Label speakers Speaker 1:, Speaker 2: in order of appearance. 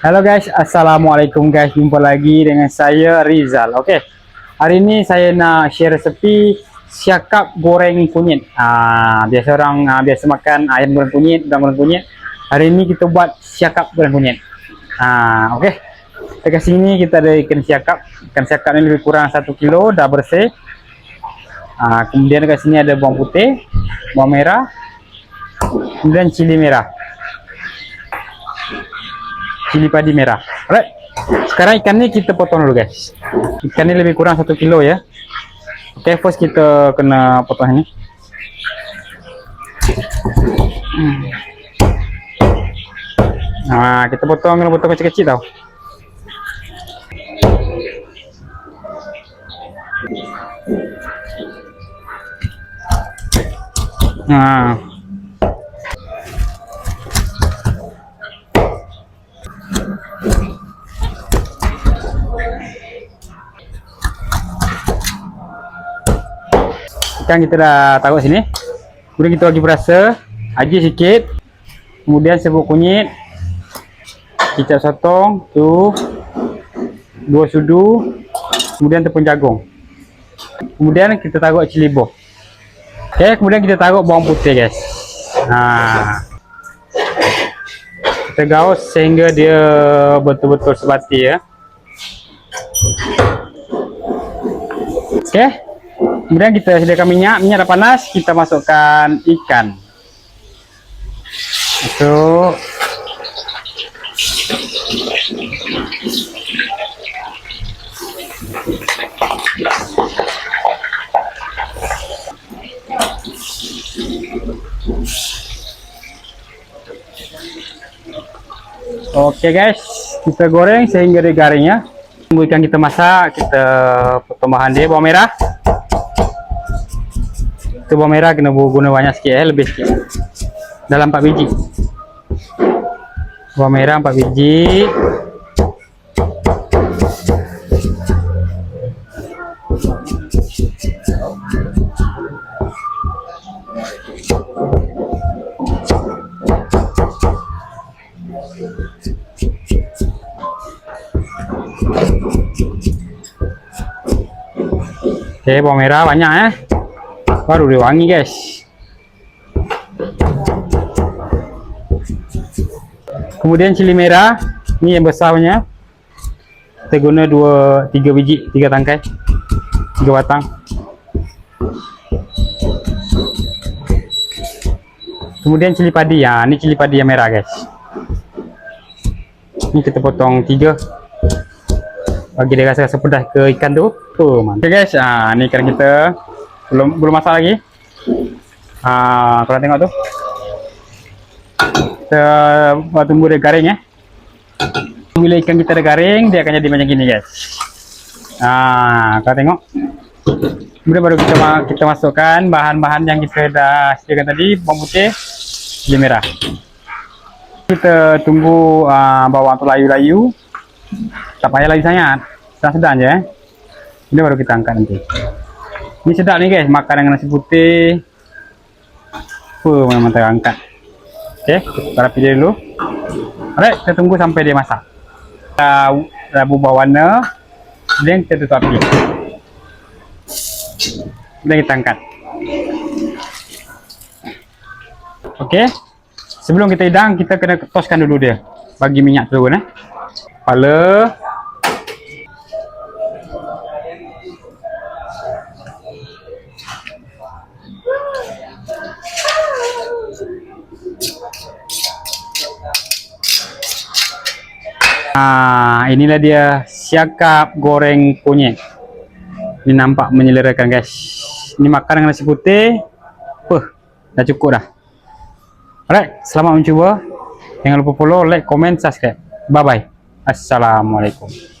Speaker 1: Hello guys, Assalamualaikum guys. Jumpa lagi dengan saya Rizal Okay Hari ni saya nak share resepi Siakap goreng kunyit. Ah, Biasa orang ah, biasa makan ayam goreng kunyit, udang goreng kunyit. Hari ni kita buat siakap goreng kunyit. Ah, Okay Dekat sini kita ada ikan siakap. Ikan siakap ni lebih kurang 1 kilo Dah bersih. Ah, Kemudian dekat sini ada bawang putih Bawang merah Kemudian cili merah cili padi merah. Alright. Sekarang ikan ni kita potong dulu guys. Ikan ni lebih kurang 1 kilo ya. Okay, first kita kena potong ini. Hmm. Nah, kita potong kena potong kecil-kecil tau. Ikan kita dah taruh sini. Kemudian kita bagi perasa haji sikit. Kemudian serbuk kunyit. Kicap sotong tu. Dua sudu. Kemudian tepung jagung. Kemudian kita taruh cili boh ok kemudian kita taruh bawang putih guys. Ha. kita gaus sehingga dia betul-betul sebati ya. Ok kemudian kita sediakan minyak. Minyak dah panas kita masukkan ikan. Masuk Oke guys, kita goreng sehingga dia garing ya. Tunggu ikan kita masak, kita potong bahan dia bawang merah. Itu bawang merah kena guna banyak sikit eh, lebih sikit. Dalam 4 biji. Bawang merah 4 biji Oke, bawang merah banyak eh. Baru dia wangi guys. Kemudian cili merah ni yang besar punya. Kita guna dua tiga biji tiga tangkai. Tiga batang. Kemudian cili padi. Ya ni cili padi yang merah guys. Ni kita potong tiga bagi dia rasa-rasa pedas ke ikan tu. Oh, mantap okay guys. Ah ni ikan kita. Belum belum masak lagi. Ha kalau tengok tu. Kita buat tunggu dia garing ya bila ikan kita dah garing dia akan jadi macam gini guys. Ha kalau tengok. Kemudian baru kita kita masukkan bahan-bahan yang kita dah sediakan tadi bawang putih gula merah. Kita tunggu uh, bawang tu layu-layu tak payah lagi sangat sedang-sedang je eh ini baru kita angkat nanti Ni sedap ni guys, makan dengan nasi putih. Apa mana mantap angkat. Okey, kita rapi dia dulu. Alright, kita tunggu sampai dia masak. Kita dah berubah warna. Kemudian kita tutup api. Kemudian kita angkat. Okey. Sebelum kita hidang, kita kena toskan dulu dia. Bagi minyak turun eh. Kepala. Ah, inilah dia siakap goreng kunyit. Ini nampak menyelerakan guys. Ini makan dengan nasi putih. Puh, dah cukup dah. Alright, selamat mencuba. Jangan lupa follow, like, komen, subscribe. Bye bye. Assalamualaikum.